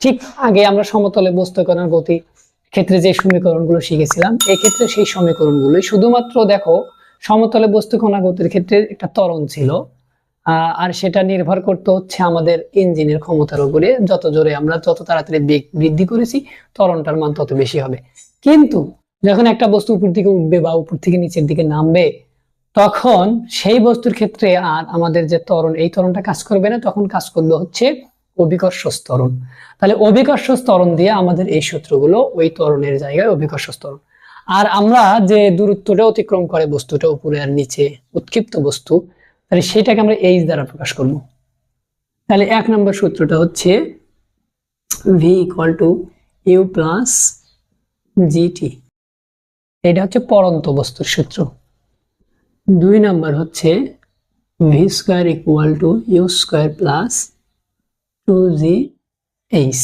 ঠিক আগে আমরা সমতলে বস্তুকণার গতি ক্ষেত্রে যে সমীকরণগুলো শিখেছিলাম ক্ষেত্রে সেই সমীকরণগুলোই শুধুমাত্র দেখো সমতলে বস্তুকণা গতির ক্ষেত্রে একটা ত্বরণ ছিল আর সেটা নির্ভর করতে হচ্ছে আমাদের ইঞ্জিনের ক্ষমতার উপরে। যত জোরে আমরা যত তাড়াতাড়ি বেগ বৃদ্ধি করেছি, ত্বরণটার মান তত বেশি হবে। কিন্তু যখন একটা বস্তু উপর দিকে উঠবে বা উপর থেকে নিচের দিকে নামবে, তখন সেই বস্তুর ক্ষেত্রে আর আমাদের যে ত্বরণ, এই ত্বরণটা কাজ করবে না। তখন কাজ করবে হচ্ছে অভিকর্ষ স্তরণ তাহলে অভিকর্ষ স্তরণ দিয়ে আমাদের এই সূত্রগুলো ওই ত্বরণের জায়গায় অভিকর্ষ ত্বরণ আর আমরা যে দূরত্বটা অতিক্রম করে বস্তুটা উপরে আর নিচে, উৎক্ষিপ্ত বস্তু, তাহলে সেটাকে আমরা এইচ দ্বারা প্রকাশ করব। তাহলে এক নম্বর সূত্রটা হচ্ছে V equal to U plus GT এটা হচ্ছে পরন্ত বস্তুর সূত্র। দুই নাম্বার হচ্ছে V square equal to U square plus two G H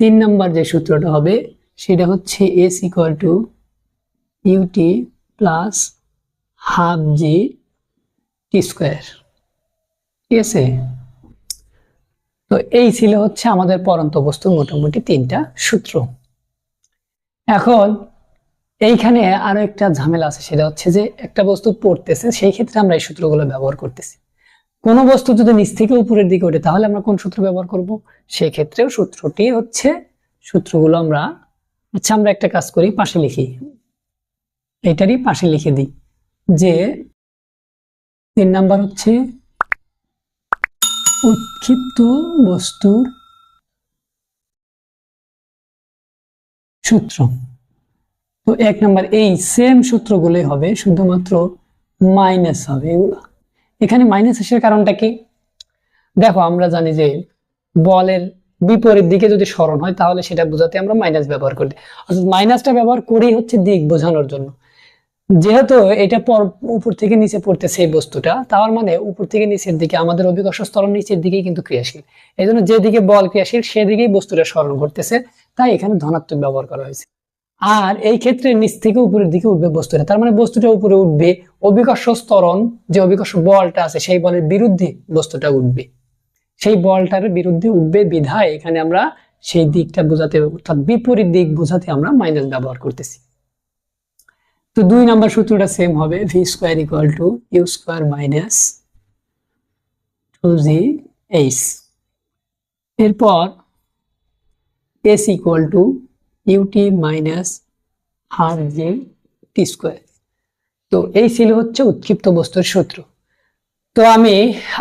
তিন নাম্বার যে সূত্রটা হবে, সেটা হচ্ছে S equal to UT plus half G T square ঠিক আছে? তো এই ছিল হচ্ছে আমাদের পরন্ত বস্তুর মোটামুটি তিনটা সূত্র। এখন এইখানে আরও একটা ঝামেলা আছে, সেটা হচ্ছে যে একটা বস্তু পড়তেছে, সেই ক্ষেত্রে আমরা এই সূত্রগুলো ব্যবহার করতেছি। কোনো বস্তু যদি নিচ থেকে উপরের দিকে ওঠে, তাহলে আমরা কোন সূত্র ব্যবহার করব? সেই ক্ষেত্রেও সূত্রটি হচ্ছে, সূত্রগুলো আমরা আচ্ছা আমরা একটা কাজ করি, পাশে লিখি। এটারই পাশে লিখে দিই যে তিন নাম্বার হচ্ছে উৎক্ষিপ্ত বস্তুর সূত্র। তো এক নাম্বার, এই সেম সূত্রগুলোই হবে, শুধুমাত্র মাইনাস হবে এগুলো। এখানে মাইনাস আসার কারণটা কি? দেখো, আমরা জানি যে বলের বিপরীত দিকে যদি স্মরণ হয়, তাহলে সেটা বোঝাতে আমরা মাইনাস ব্যবহার করি। অর্থাৎ মাইনাসটা ব্যবহার করেই হচ্ছে দিক বোঝানোর জন্য। যেহেতু এটা পর, উপর থেকে নিচে পড়তেছে এই বস্তুটা, তার মানে উপর থেকে নিচের দিকে আমাদের অভিকর্ষ স্তরণ নিচের দিকেই কিন্তু ক্রিয়াশীল। এই জন্য যেদিকে বল ক্রিয়াশীল, সেদিকেই বস্তুটা স্মরণ করতেছে তাই এখানে ধনাত্মক ব্যবহার করা হয়েছে। আর এই ক্ষেত্রে নিচ থেকে উপরের দিকে উঠবে বস্তুটা। তার মানে বস্তুটা উপরে উঠবে অভিকর্ষ স্তরণ যে অভিকর্ষ বলটা আছে, সেই বলের বিরুদ্ধে বস্তুটা উঠবে। সেই বলটার বিরুদ্ধে উঠবে বিধায় এখানে আমরা সেই দিকটা বোঝাতে, অর্থাৎ বিপরীত দিক বোঝাতে আমরা মাইনাস ব্যবহার করতেছি। তো দুই নাম্বার সূত্রটা সেম হবে V square equal to U square minus two G H এরপর S equal to UT minus half G T square তো এই ছিল হচ্ছে উৎক্ষিপ্ত বস্তুর সূত্র। তো আমি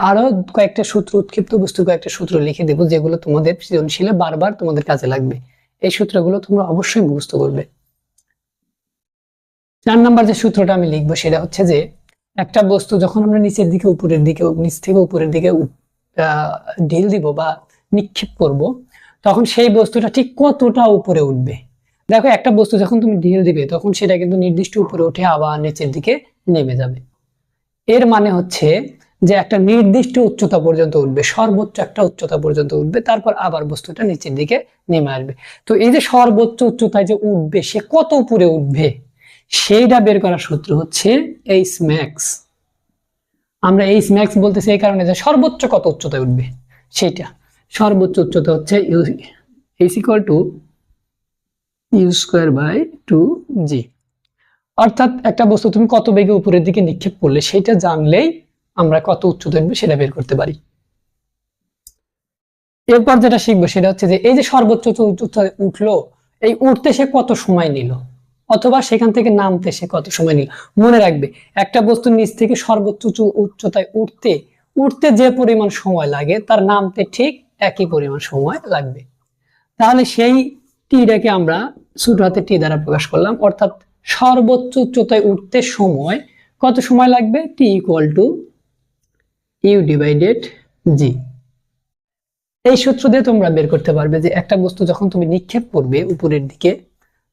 আরও কয়েকটা সূত্র, উৎক্ষিপ্ত বস্তুর কয়েকটা সূত্র লিখে দেবো, যেগুলো তোমাদের সৃজনশীলে বারবার তোমাদের কাজে লাগবে। এই সূত্রগুলো তোমরা অবশ্যই মুখস্থ করবে। চার নাম্বার যে সূত্রটা আমি লিখব সেটা হচ্ছে যে, একটা বস্তু যখন আমরা নিচের দিকে, উপরের দিকে, নিচ থেকে উপরের দিকে ঢিল দিব বা নিক্ষেপ করব তখন সেই বস্তুটা ঠিক কতটা উপরে উঠবে? দেখো, একটা বস্তু যখন তুমি ঢিল দিবে, তখন সেটা কিন্তু নির্দিষ্ট উপরে উঠে আবার নিচের দিকে নেমে যাবে। এর মানে হচ্ছে যে একটা নির্দিষ্ট উচ্চতা পর্যন্ত উঠবে, সর্বোচ্চ একটা উচ্চতা পর্যন্ত উঠবে, তারপর আবার বস্তুটা নিচের দিকে নেমে আসবে। তো এই যে সর্বোচ্চ উচ্চতায় যে উঠবে, সে কত উপরে উঠবে? সেইটা বের করার সূত্র হচ্ছে এইচ ম্যাক্স আমরা এইচ ম্যাক্স বলতেছি এই কারণে যে সর্বোচ্চ কত উচ্চতায় উঠবে? সেইটা। সর্বোচ্চ উচ্চতা হচ্ছে H equal to U square by two G অর্থাৎ একটা বস্তু তুমি কত বেগে উপরের দিকে নিক্ষেপ করলে সেটা জানলেই আমরা কত উচ্চতা সেটা বের করতে পারি। এরপর যেটা শিখব সেটা হচ্ছে যে এই যে সর্বোচ্চ উচ্চতায় উঠল, এই উঠতে সে কত সময় নিল? অথবা সেখান থেকে নামতে সে কত সময় নিল? মনে রাখবে, একটা বস্তু নিচ থেকে সর্বোচ্চ উচ্চতায় উঠতে উঠতে যে পরিমাণ সময় লাগে তার নামতে ঠিক একই পরিমাণ সময় লাগবে। তাহলে সেই টিটাকে আমরা ছোট হাতে টি দ্বারা প্রকাশ করলাম। অর্থাৎ সর্বোচ্চ উচ্চতায় উঠতে সময় কত সময় লাগবে? T equal to U divided G এই সূত্র দিয়ে তোমরা বের করতে পারবে যে একটা বস্তু যখন তুমি নিক্ষেপ করবে উপরের দিকে,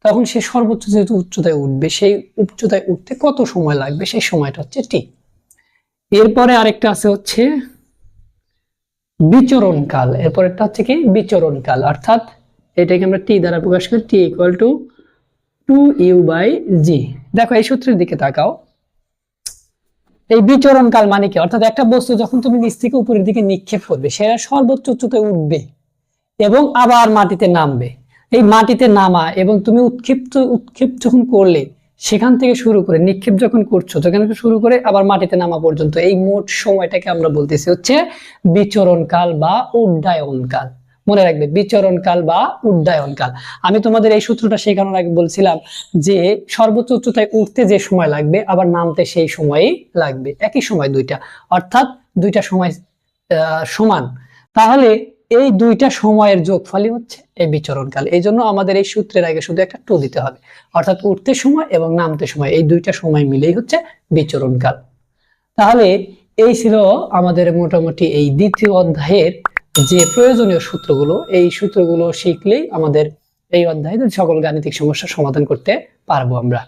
তখন সে সর্বোচ্চ যেহেতু উচ্চতায় উঠবে, সেই উচ্চতায় উঠতে কত সময় লাগবে? সেই সময়টা হচ্ছে টি এরপরে আরেকটা আছে হচ্ছে বিচরণকাল। এরপর একটা হচ্ছে কি? বিচরণকাল। অর্থাৎ এটাকে আমরা টি দ্বারা প্রকাশ করি T equal to two U by G দেখো, এই সূত্রের দিকে তাকাও। এই বিচরণকাল মানে কি? অর্থাৎ একটা বস্তু যখন তুমি নিচ থেকে উপরের দিকে নিক্ষেপ করবে সেটা সর্বোচ্চ উচ্চতায় উঠবে এবং আবার মাটিতে নামবে। এই মাটিতে নামা এবং তুমি উৎক্ষিপ্ত, উৎক্ষেপ যখন করলে সেখান থেকে শুরু করে, নিক্ষেপ যখন করছ থেকে শুরু করে আবার মাটিতে নামা পর্যন্ত, এই মোট সময়টাকে আমরা বলতেছি হচ্ছে বিচরণকাল বা উড্ডয়নকাল। মনে রাখবে, বিচরণকাল বা উড্ডয়নকাল। আমি তোমাদের এই সূত্রটা শেখানোর আগে বলছিলাম যে সর্বোচ্চ উচ্চতায় উঠতে যে সময় লাগবে, আবার নামতে সেই সময়ই লাগবে। একই সময় দুইটা, অর্থাৎ দুইটা সময় সমান। তাহলে এই দুইটা সময়ের যোগফলই হচ্ছে এই বিচরণকাল। এই জন্য আমাদের এই সূত্রের আগে শুধু একটা টু দিতে হবে। অর্থাৎ উঠতে সময় এবং নামতে সময়, এই দুইটা সময় মিলেই হচ্ছে বিচরণকাল। তাহলে এই ছিল আমাদের মোটামুটি এই দ্বিতীয় অধ্যায়ের যে প্রয়োজনীয় সূত্রগুলো। এই সূত্রগুলো শিখলেই আমাদের এই অধ্যায়ে সকল গাণিতিক সমস্যার সমাধান করতে পারব আমরা।